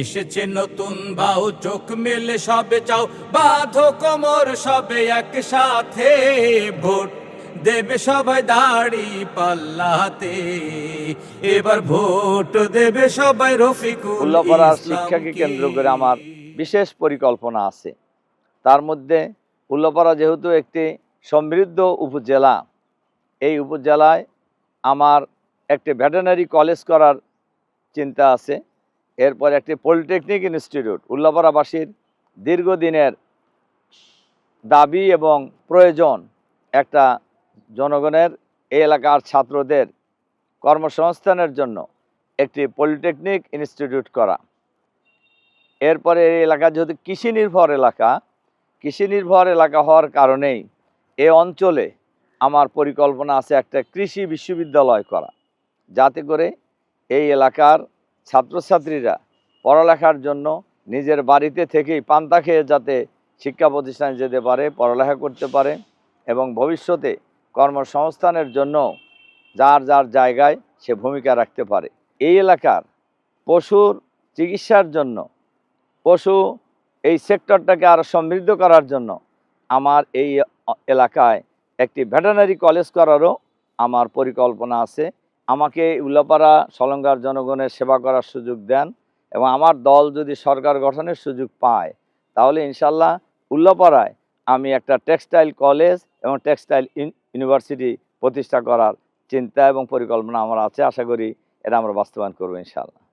এসেছে নতুন বাউ চোখ মেলে সবে চাও। বাঁধো কোমর সবে একসাথে ভোট দেবে সবাই দাড়ি পাল্লাতে। এবার ভোট দেবে সবাই রফিকুল শিক্ষাকে কেন্দ্র করে আমার বিশেষ পরিকল্পনা আছে। তার মধ্যে উল্লাপাড়া যেহেতু একটি সমৃদ্ধ উপজেলা এই উপজেলায় আমার একটি ভেটেনারি কলেজ করার চিন্তা আছে। এরপর একটি পলিটেকনিক ইনস্টিটিউট উল্লাপাড়াবাসীর দীর্ঘদিনের দাবি এবং প্রয়োজন একটা জনগণের এই এলাকার ছাত্রদের কর্মসংস্থানের জন্য একটি পলিটেকনিক ইনস্টিটিউট করা। এরপরে এই এলাকা যেহেতু কৃষি নির্ভর এলাকা কৃষি নির্ভর এলাকা হওয়ার কারণেই এ অঞ্চলে আমার পরিকল্পনা আছে একটা কৃষি বিশ্ববিদ্যালয় করা। যাতে করে এই এলাকার ছাত্রছাত্রীরা পড়ালেখার জন্য নিজের বাড়িতে থেকেই পান্তা খেয়ে যাতে শিক্ষা প্রতিষ্ঠানে যেতে পারে, পড়ালেখা করতে পারে এবং ভবিষ্যতে কর্মসংস্থানের জন্য যার যার জায়গায় সে ভূমিকা রাখতে পারে। এই এলাকার পশুর চিকিৎসার জন্য, পশু এই সেক্টরটাকে আরও সমৃদ্ধ করার জন্য আমার এই এলাকায় একটি ভেটেনারি কলেজ করারও আমার পরিকল্পনা আছে। আমাকে উল্লাপাড়া সলঙ্গার জনগণের সেবা করার সুযোগ দেন এবং আমার দল যদি সরকার গঠনের সুযোগ পায়, তাহলে ইনশাল্লাহ উল্লাপাড়ায় আমি একটা টেক্সটাইল কলেজ এবং টেক্সটাইল ইউনিভার্সিটি প্রতিষ্ঠা করার চিন্তা এবং পরিকল্পনা আমার আছে। আশা করি এটা আমরা বাস্তবায়ন করব ইনশাল্লাহ।